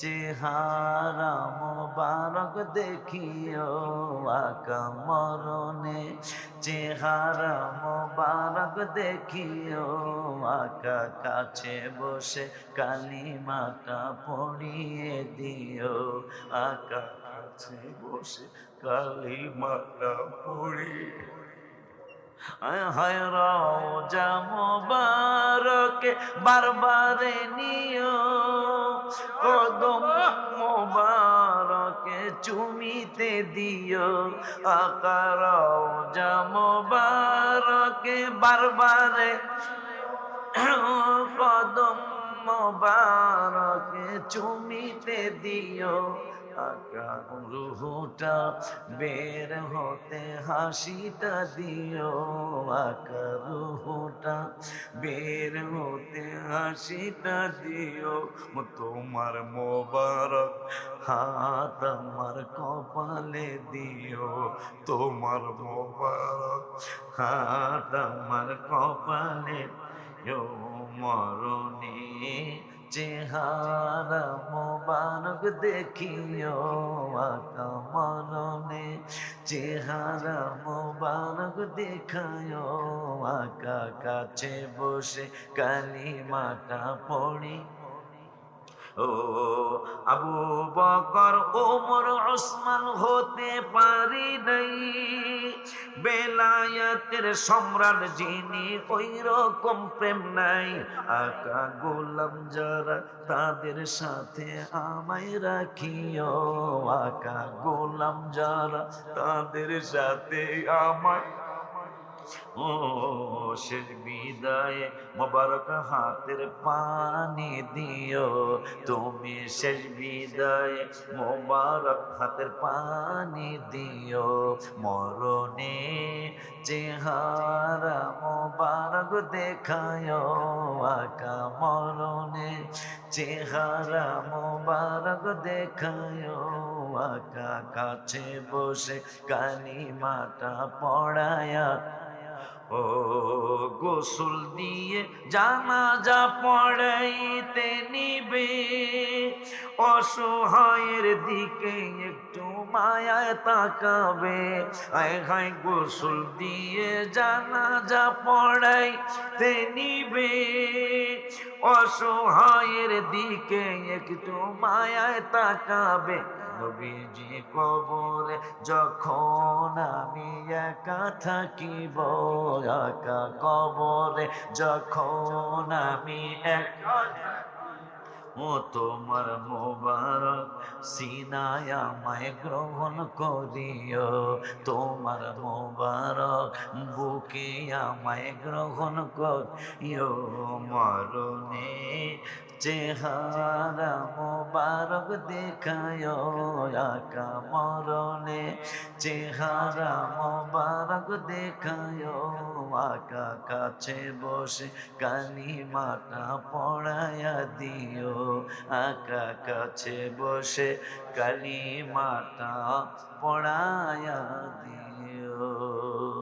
চেহারা মোবারক দেখিও আকা মরণে। চেহারা মোবারক দেখিও আকা কাছে বসে কালিমাটা পড়িয়ে দিও। আকা কাছে বসে কালিমাটা পড়িয়ে হায় রওজা মোবারকে বারবারে নিও। কদম মোবারকে চুমিতে দিও আকার রওজা মোবারকে বারবারে। কদম মোবারকে চুমিতে দিও আকা রুহুটা বের হতে হাসিটা দিও আকা রুহুটা বের হতে হাসিটা দিও। তোমার মোবারক হাত আমার কপালে দিও, তোমার মোবারক হাত আমার কপালে দিও। মরণে চেহারা মোবারক দেখিও আকা মরণে। চেহারা মোবারক দেখায় আকা কাছে বসে কালিমাটা পড়ি। ও আবু বকর ওমর ওসমান হতে পারি নাই। বেলায়াতের সম্রাট যিনি ওই রকম প্রেম নাই, আকা গোলাম যারা তাদের সাথে আমায় রাখিও, আকা গোলাম যারা তাদের সাথে আমায় ও শেষ বিদায়ে মোবারক হাতের পানি দিও। তুমি শেষ বিদায়ে মোবারক হাতের পানি দিও। মরণে চেহারা মোবারক দেখায়। আকা মরণে চেহারা মোবারক দেখায়। আকা কাছে বসে কালিমাটা পড়ায়া ও গোসল দিয়ে জানাজা পড়াইতে নিবে। অসহায়ের দিকে একটু মায়ায় তাকাবে। আয় হায় গোসল দিয়ে জানাজা পড়াইতে নিবে। অসহায়ের দিকে একটু মায়ায় তাকাবে। নবীজি কবরে যখন আমি একা থাকিব একা কবরে যখন আমি একা ও তোমার মোবারক সিনায় আমায় গ্রহণ করিও। তোমার মোবারক বুকে আমায় গ্রহণ করিও। মরণে চেহারা মোবারক দেখায় আকা মরণে চেহারা মোবারক দেখায় আকা কাছে বসে কালিমাটা পড়ায়া দিও। আকা কাছে বসে কালিমাটা পড়ায়া দিও।